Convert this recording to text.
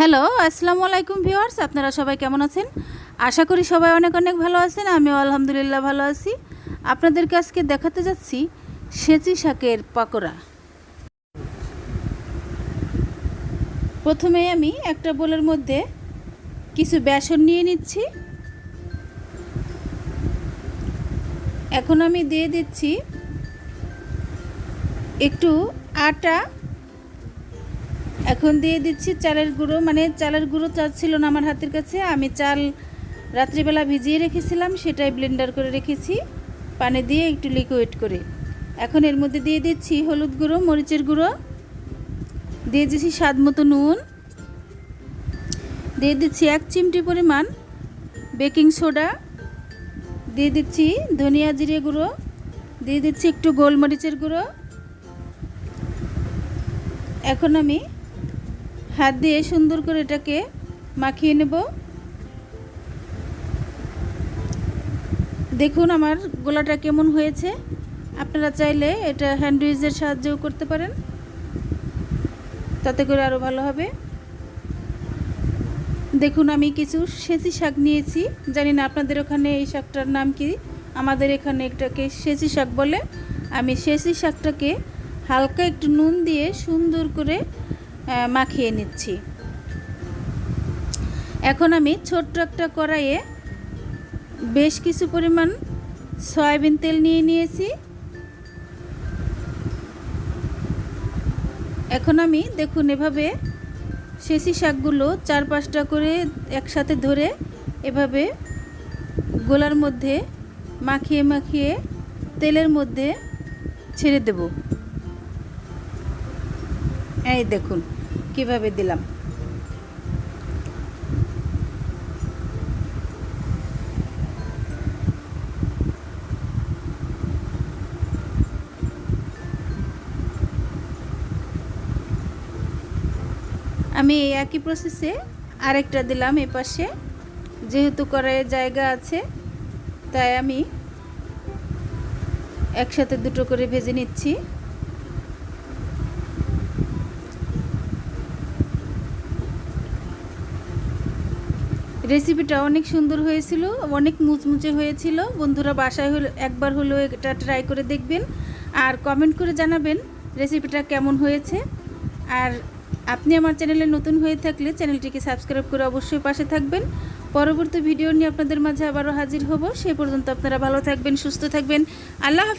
Hello, আসসালামু আলাইকুম viewers, আপনারা সবাই কেমন আছেন? আশা করি সবাই অনেক অনেক ভালো আছেন, আমিও আলহামদুলিল্লাহ ভালো আছি। আপনাদেরকে আজকে দেখাতে যাচ্ছি সেচি শাকের পাকোড়া। প্রথমে আমি একটা বোলের মধ্যে কিছু বেসন নিয়ে নিচ্ছি। এখন আমি দিয়ে দিচ্ছি একটু আটা এখন দিয়ে দিচ্ছি চালের গুঁড়ো। মানে চালের গুঁড়ো চাল ছিল না আমার হাতের কাছে। আমি চাল রাত্রিবেলা ভিজিয়ে রেখেছিলাম, সেটাই ব্লেন্ডার করে রেখেছি। পানি দিয়ে একটু লিকুইড করে। এখন এর মধ্যে দিয়ে দিচ্ছি হলুদ গুঁড়ো, মরিচের গুঁড়ো। দিয়ে দিচ্ছি স্বাদ মতো নুন। দিয়ে দিচ্ছি এক চিমটি পরিমাণ বেকিং সোডা। দিয়ে দিচ্ছি ধনিয়া জিরে গুঁড়ো। দিয়ে দিচ্ছি একটু গোলমরিচের গুঁড়ো। এখন আমি হাত দিয়ে সুন্দর করে এটাকে মাখিয়ে নেব। দেখুন আমার গোলাটা কেমন হয়েছে। আপনারা চাইলে এটা হ্যান্ডউইচের সাহায্যেও করতে পারেন। তাতে করে আরও ভালো হবে। দেখুন আমি কিছু সেচি শাক নিয়েছি। জানি না আপনাদের ওখানে এই শাকটার নাম কি। আমাদের এখানে এটাকে সেচি শাক বলে। আমি সেচি শাকটাকে হালকা একটু নুন দিয়ে সুন্দর করে মাখিয়ে নিচ্ছি। এখন আমি ছোট্ট একটা কড়াইয়ে বেশ কিছু পরিমাণ সয়াবিন তেল নিয়ে নিয়েছি। এখন আমি দেখুন এভাবে শেষি শাকগুলো চার পাঁচটা করে একসাথে ধরে এভাবে গোলার মধ্যে মাখিয়ে মাখিয়ে তেলের মধ্যে ছেড়ে দেব। এই দেখুন। কীভাবে দিলাম? আমি এই একই প্রসেসে আরেকটা দিলাম এ পাশে। যেহেতু কড়াইয়ের জায়গা আছে, তাই আমি একসাথে দুটো করে ভেজে নিচ্ছি। রেসিপিটা অনেক সুন্দর হয়েছিল, অনেক মুচমুচে হয়েছিল। বন্ধুরা বাসায় হলে, একবার হলেও এটা ট্রাই করে দেখবেন। আর কমেন্ট করে জানাবেন রেসিপিটা কেমন হয়েছে। আর আপনি আমার চ্যানেলে নতুন হয়ে থাকলে চ্যানেলটিকে সাবস্ক্রাইব করে অবশ্যই পাশে থাকবেন। পরবর্তী ভিডিও নিয়ে আপনাদের মাঝে আবারও হাজির হব। সেই পর্যন্ত আপনারা ভালো থাকবেন, সুস্থ থাকবেন। আল্লাহ হাফিজ।